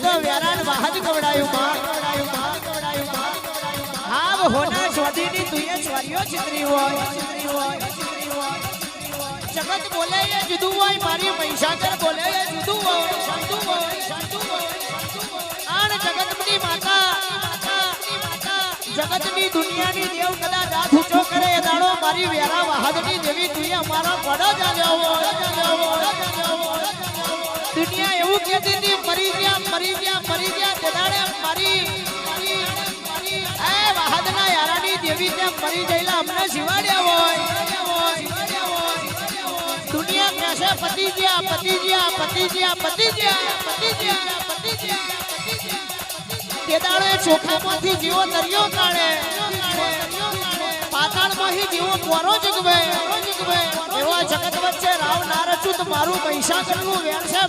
કવડાયું માં કવડાયું માં જગત બોલે એ જુદું હોય. મારી મહિષાગર બોલે એ જુદું હોય જુદું હોય જુદું હોય. આણ જગતની માતા. જગતની દુનિયાની દેવ કદા કરે એ દાડો મારી વેરા વહાદની દેવી તુએ અમારા પડો જાગ્યો હોય. એવું ગયા મરી ગયા મરી ગયા તે દાડે મારી એ દેવી તેમ મરી ગયેલા, અમને શિવાડ્યા હોય દુનિયા કહેશે, પતિ ગયા પતિ ગયા પતિ ગયા પતિ ગયા પતિ ગયા, પતિ જીવો દરિયો કાઢે, પાતાળમાંથી જીવો પોરો જગવે. એવા જગત વચ્ચે રાવ ના રચું મારું પૈસા કરવું વેણ છે